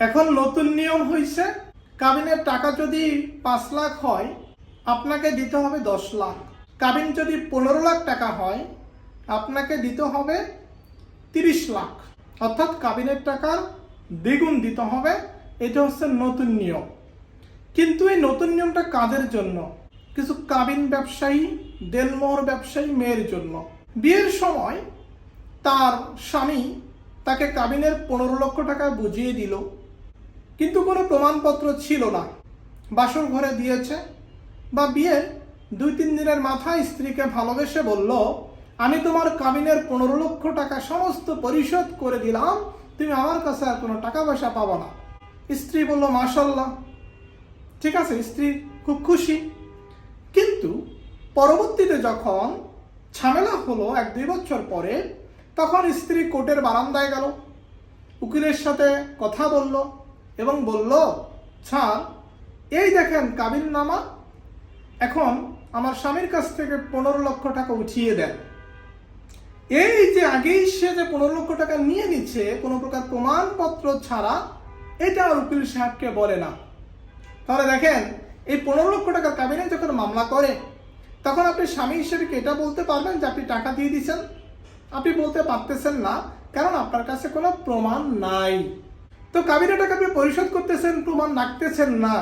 এখন নতুন নিয়ম হয়েছে কাবিনের টাকা যদি পাঁচ লাখ হয়, আপনাকে দিতে হবে দশ লাখ। কাবিন যদি পনেরো লাখ টাকা হয়, আপনাকে দিতে হবে তিরিশ লাখ। অর্থাৎ কাবিনের টাকার দ্বিগুণ দিতে হবে, এটা হচ্ছে নতুন নিয়ম। কিন্তু এই নতুন নিয়মটা কাদের জন্য? কিছু কাবিন ব্যবসায়ী দেনমোহর ব্যবসায়ী মেয়ের জন্য। বিয়ের সময় তার স্বামী তাকে কাবিনের পনেরো লক্ষ টাকা বুঝিয়ে দিল। কিন্তু কোনো প্রমাণপত্র ছিল না। বাসর ঘরে দিয়েছে বা বিয়ের দুই তিন দিনের মাথায় স্ত্রীকে ভালোবেসে বলল, আমি তোমার কাবিনের পনেরো লক্ষ টাকা সমস্ত পরিশোধ করে দিলাম, তুমি আমার কাছে আর কোনো টাকা পয়সা পাবো না। স্ত্রী বলল মাসাল্লাহ ঠিক আছে, স্ত্রী, খুব খুশি। কিন্তু পরবর্তীতে যখন ঝামেলা হলো এক দুই বছর পরে, তখন স্ত্রী কোর্টের বারান্দায় গেল। উকিলের সাথে কথা বলল। এবং বলল স্যার এই দেখেন কাবিন নামা, এখন আমার স্বামীর কাছ থেকে পনেরো লক্ষ টাকা উঠিয়ে দেন। এই যে আগেই সে যে পনেরো লক্ষ টাকা নিয়ে নিচ্ছে, কোনো প্রকার প্রমাণপত্র ছাড়া, এটা উকিল সাহেবকে বলে না। তাহলে দেখেন, এই পনেরো লক্ষ টাকার কাবিনে যখন মামলা করে, তখন আপনি স্বামী হিসেবে এটা বলতে পারবেন যে আপনি টাকা দিয়ে দিচ্ছেন? আপনি বলতে পারতেছেন না, কারণ আপনার কাছে কোনো প্রমাণ নাই। তো কাবিনের টাকা আপনি পরিশোধ করতেছেন, প্রমাণ রাখতেছেন না,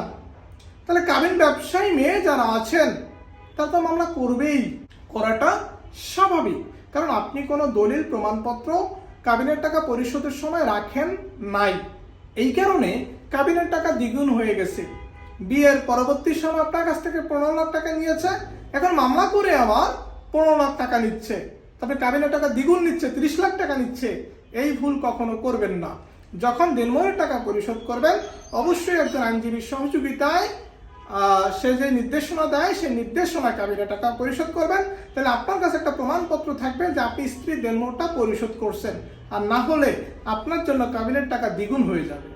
তাহলে কাবিন ব্যবসায়ী মেয়ে যারা আছেন, তারা তো মামলা করবেই। করাটা স্বাভাবিক। কারণ আপনি কোনো দলিল, প্রমাণপত্র কাবিনের টাকা পরিশোধের সময় রাখেন নাই। এই কারণে কাবিনের টাকা দ্বিগুণ হয়ে গেছে। বিয়ের পরবর্তী সময় আপনার কাছ থেকে পনেরো লাখ টাকা নিয়েছে, এখন মামলা করে আবার পনেরো লাখ টাকা নিচ্ছে। তবে কাবিনের টাকা দ্বিগুণ নিচ্ছে, তিরিশ লাখ টাকা নিচ্ছে। এই ভুল কখনো করবেন না। যখন দিনময়ের টাকা পরিশোধ করবেন, অবশ্যই একজন আইনজীবীর সহযোগিতায় সে যে নির্দেশনা দেয়, সেই নির্দেশনা কাবিনের টাকা পরিশোধ করবেন। তাহলে আপনার কাছে একটা প্রমাণপত্র থাকবে যে আপনি স্ত্রী দেনমোহরটা পরিশোধ করছেন। আর না হলে আপনার জন্য কাবিনের টাকা দ্বিগুণ হয়ে যাবে।